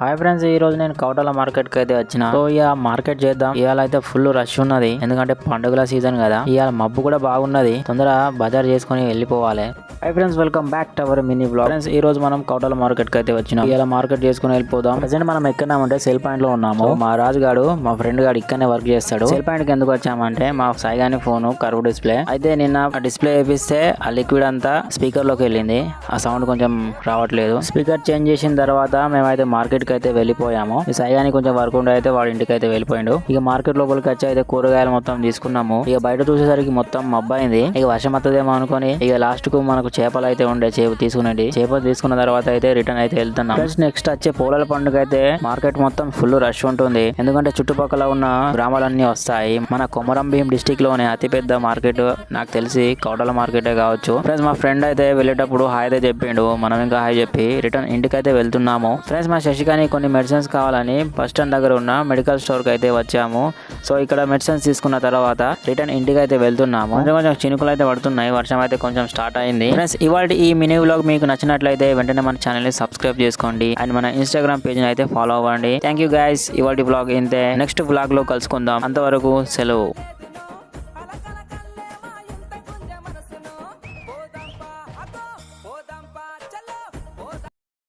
Hi friends ఈ రోజు నేను కౌటాల మార్కెట్కి అయితే వచ్చిన. సో ఇక మార్కెట్ చేద్దాం. ఇవాళ అయితే ఫుల్ రష్ ఉన్నది. ఎందుకంటే పండుగల సీజన్ కదా. ఇవాళ మబ్బు కూడా బాగున్నది. తొందర బజార్ చేసుకుని వెళ్ళిపోవాలి. Hi friends welcome back to our mini blog friends ఈ రోజు మనం కౌటాల మార్కెట్కి అయితే వచ్చినాం. ఇవాళ మార్కెట్ చేసుకుని వెళ్ళిపోదాం. ప్రజెంట్ మనం ఎక్కడామంటే సెల్ పాయింట్లో ఉన్నాము. మా రాజు గాడు మా ఫ్రెండ్ గాడు ఇక్కడనే వర్క్ చేస్తాడు. సెల్ పాయింట్కి ఎందుకు వచ్చామంటే మా సాయిగాని ఫోన్ కరువు డిస్ప్లే అయితే నిన్న డిస్ప్లే వేపిస్తే ఆ లిక్విడ్ అంతా స్పీకర్లోకి వెళ్ళింది. ఆ సౌండ్ కొంచెం రావట్లేదు. స్పీకర్ చేంజ్ చేసిన తర్వాత మేమైతే మార్కెట్ ఇంటికి అయితే వెళ్ళిపోయాము. ఈ సాయిగాని కొంచెం వర్క్ ఉండే అయితే వాడి ఇంటికి అయితే వెళ్ళిపోయిండు. ఇక మార్కెట్ లోపలికి వచ్చి అయితే కూరగాయలు మొత్తం తీసుకున్నాము. ఇక బయట చూసేసరికి మొత్తం మబ్బైంది ఇక వర్షం వస్తుందేమో అనుకొని ఇక లాస్ట్కు మనకు చేపలు అయితే ఉండే చేప తీసుకునేది చేప తీసుకున్న తర్వాత అయితే రిటర్న్ అయితే వెళ్తున్నాం ఫ్రెండ్స్ నెక్స్ట్ వచ్చే పూలల పండుగ అయితే మార్కెట్ మొత్తం ఫుల్ రష్ ఉంటుంది. ఎందుకంటే చుట్టుపక్కల ఉన్న గ్రామాలన్నీ వస్తాయి. మన కొమరం భీం డిస్టిక్లోనే అతిపెద్ద మార్కెట్ నాకు తెలిసి కోటల మార్కెటే కావచ్చు. ఫ్రెండ్స్ మా ఫ్రెండ్ అయితే వెళ్ళేటప్పుడు హాయ్ అయితే చెప్పిండు. మనం ఇంకా హాయ్ చెప్పి రిటర్న్ ఇంటికి అయితే వెళ్తున్నాము. ఫ్రెండ్స్ మా శశికాని కొన్ని మెడిసిన్స్ కావాలని బస్ స్టాండ్ దగ్గర ఉన్న మెడికల్ స్టోర్కి అయితే వచ్చాము. సో ఇక్కడ మెడిసిన్స్ తీసుకున్న తర్వాత రిటర్న్ ఇంటికి అయితే వెళ్తున్నాము. కొంచెం కొంచెం చినుకులు అయితే పడుతున్నాయి. వర్షం అయితే కొంచెం స్టార్ట్ అయింది. ఫ్రెండ్స్ ఇవాళ ఈ మినీ వ్లాగ్ మీకు నచ్చినట్లయితే వెంటనే మన ఛానల్ని సబ్స్క్రైబ్ చేసుకోండి. అండ్ మన ఇన్స్టాగ్రామ్ పేజ్ అయితే ఫాలో అవ్వండి. థ్యాంక్ యూ గైస్ ఇవాళ బ్లాగ్ ఇంతే. నెక్స్ట్ బ్లాగ్లో కలుసుకుందాం. అంతవరకు సెలవు.